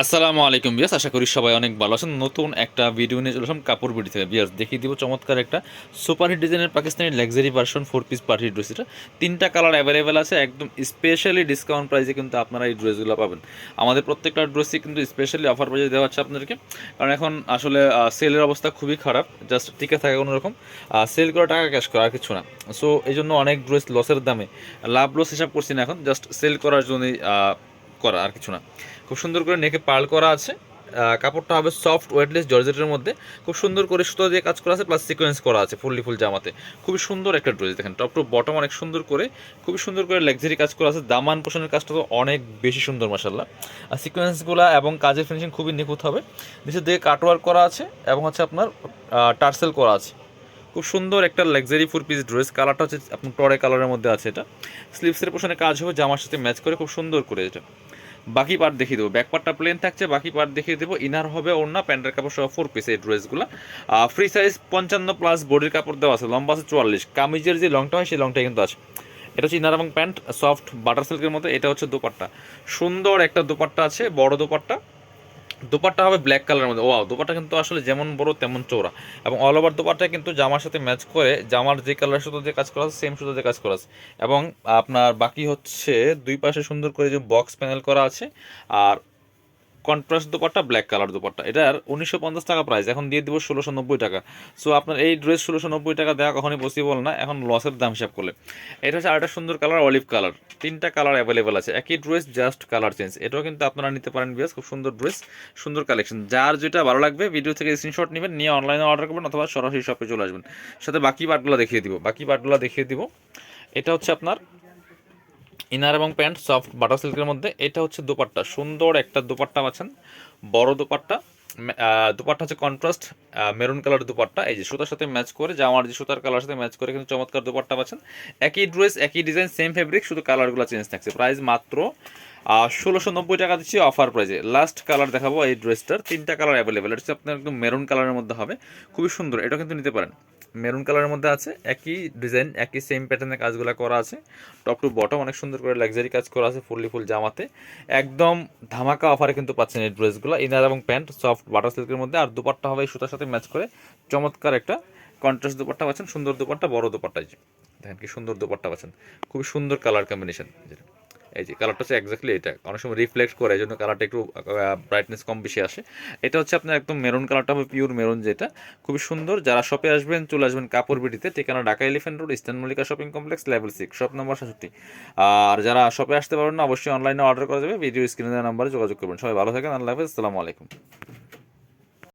আসসালামু আলাইকুম বিয়াস আশা করি সবাই অনেক ভালো আছেন। নতুন একটা ভিডিও নিয়ে চলে আসলাম কাপড় বিডি থেকে। বিয়াস দেখিয়ে দিব চমৎকার একটা সুপার হিট ডিজাইনের Pakistani luxury version four piece party dress এটা তিনটা কালার অ্যাভেলেবেল আছে, একদম স্পেশালি ডিসকাউন্ট প্রাইসে কিন্তু আপনারা এই ড্রেসগুলো পাবেন। আমাদের প্রত্যেকটা ড্রেসই কিন্তু স্পেশালি অফার প্রাইসে দেওয়া হচ্ছে আপনাদেরকে। কারণ এখন আসলে সেলের অবস্থা খুবই খারাপ জাস্ট টিকে থাকে কোনো রকম সেল করে টাকা ক্যাশ করা, আর কিছু না। সো এই জন্য অনেক ড্রেস লসের দামে, লাভ লস হিসাব করছি না এখন জাস্ট সেল করার জন্যই করা, আর কিছু না। খুব সুন্দর করে নেকে পার্ল করা আছে। কাপড়টা হবে সফট ওয়েটলেস জর্জেটের মধ্যে। খুব সুন্দর করে সুতো দিয়ে কাজ করা আছে প্লাস সিকোয়েন্স করা আছে ফুললি ফুল জামাতে। খুবই সুন্দর একটা ড্রেস দেখেন টপ টু বটম অনেক সুন্দর করে, খুবই সুন্দর করে লাক্সারি কাজ করা আছে। দামান পোষণের কাজটা তো অনেক বেশি সুন্দর মাসাল্লাহ আর সিকোয়েন্সগুলো এবং কাজের ফিনিশিং খুবই নিখুঁত হবে। নিচের দিকে কাটওয়ার্ক করা আছে এবং হচ্ছে আপনার টার্সেল করা আছে। খুব সুন্দর একটা লাক্সারি ফোর পিস ড্রেস কালারটা হচ্ছে আপনার টরে কালারের মধ্যে আছে এটা। স্লিভসের পোষণে কাজ হবে, জামার সাথে ম্যাচ করে, খুব সুন্দর করে এটা। বাকি পার্ট দেখিয়ে দেবো। ব্যাক পার্টটা প্লেন থাকছে, বাকি পার্ট দেখিয়ে দেবো। ইনার হবে ওড়না প্যান্টের কাপড় সহ ফোর পিস এই ড্রেসগুলো ফ্রি সাইজ পঞ্চান্ন প্লাস বডির কাপড় দেওয়া আছে, লম্বা আছে চুয়াল্লিশ। কামিজের যে লংটা হয়, সেই লংটা কিন্তু আছে। এটা হচ্ছে ইনার এবং প্যান্ট সফট বাটার সিল্কের মতো এটা হচ্ছে দোপাট্টা। সুন্দর একটা দোপাট্টা আছে, বড় দোপাট্টা। দোপাট্টা হবে ব্ল্যাক কালারের মধ্যে। ওয়াও দোপাট্টা কিন্তু আসলে যেমন বড় তেমন চৌড়া এবং অল ওভার দোপাট্টা কিন্তু জামার সাথে ম্যাচ করে, জামার যে কালার সুতো যে কাজ করা আছে সেম সুতো যে কাজ করা আছে। এবং আপনার বাকি হচ্ছে দুই পাশে সুন্দর করে যে বক্স প্যানেল করা আছে, আর contrast dupatta black colour dupatta. এটার উনিশশো পঞ্চাশ টাকা প্রাইস এখন দিয়ে দিব ষোলোশো নব্বই টাকা। সো আপনার এই ড্রেস ষোলোশো নব্বই টাকা দেওয়া কখনোই পসিবল না, এখন লসের দাম হিসাব করলে। এটা হচ্ছে আরেকটা সুন্দর কালার অলিভ কালার তিনটা কালার অ্যাভেলেবেল আছে। একই ড্রেস জাস্ট কালার চেঞ্জ এটাও কিন্তু আপনারা নিতে পারেন বিয়াস খুব সুন্দর ড্রেস সুন্দর কালেকশন যার যেটা ভালো লাগবে ভিডিও থেকে স্ক্রিনশট নেবেন, নিয়ে অনলাইনে অর্ডার করবেন, অথবা সরাসরি শপে চলে আসবেন। সাথে বাকি পার্টগুলো দেখিয়ে দিব। বাকি পার্টগুলো দেখিয়ে দিব। এটা হচ্ছে আপনার ইনার এবং প্যান্ট, সফট বাটার সিল্কের মধ্যে। এটা হচ্ছে দোপাট্টা। সুন্দর একটা দোপাট্টা পাচ্ছেন। বড় দোপাট্টা। দুপাট্টা হচ্ছে কন্ট্রাস্ট মেরুন কালার দুপাট্টা। এই যে সুতার সাথে ম্যাচ করে জামার যে সুতার কালার সাথে ম্যাচ করে কিন্তু চমৎকার দুপাট্টা পাচ্ছেন। একই ড্রেস একই ডিজাইন সেম ফেব্রিক শুধু কালারগুলো চেঞ্জ থাকছে। প্রাইস মাত্র ষোলোশো নব্বই টাকা দিচ্ছি অফার প্রাইজে লাস্ট কালার দেখাবো এই ড্রেসটার তিনটা কালার অ্যাভেলেবেল এটা হচ্ছে আপনার একদম মেরুন কালারের মধ্যে হবে। খুবই সুন্দর। এটা কিন্তু নিতে পারেন। মেরুন কালারের মধ্যে আছে, একই ডিজাইন, একই সেম প্যাটার্নের কাজগুলো করা আছে। টপ টু বটম অনেক সুন্দর করে লাক্সারি কাজ করা আছে ফুললি ফুল জামাতে। একদম ধামাকা অফারে কিন্তু পাচ্ছেন এই ড্রেসগুলো ইনার এবং প্যান্ট সফট বাটার সিল্কের মধ্যে। আর দুপাট্টা হবে সুতার সাথে ম্যাচ করে। চমৎকার একটা কন্ট্রাস্ট দুপাট্টা পাচ্ছেন, সুন্দর দুপাট্টা, বড় দুপাট্টা দেখেন কি সুন্দর দুপাট্টা পাচ্ছেন। খুবই সুন্দর কালার কম্বিনেশন যেটা এই যে কালারটা হচ্ছে এক্স্যাক্টলি এটা। অনেক সময় রিফ্লেক্ট করে এই জন্য কালারটা একটু ব্রাইটনেস কম বেশি আসে। এটা হচ্ছে আপনার একদম মেরুন কালারটা হবে পিওর মেরুন যেটা। খুবই সুন্দর। যারা শপে আসবেন, চলে আসবেন কাপড় বিটিতে ঠিকানা Dhaka Elephant Road Eastern Mallika shopping complex level six shop number সাতষট্টি আর যারা শপে আসতে পারবেন না, অবশ্যই অনলাইনে অর্ডার করা যাবে। ভিডিও স্ক্রিনে নাম্বারে যোগাযোগ করবেন। সবাই ভালো থাকেন, আল্লাহ হাফেজ, আসসালামু আলাইকুম।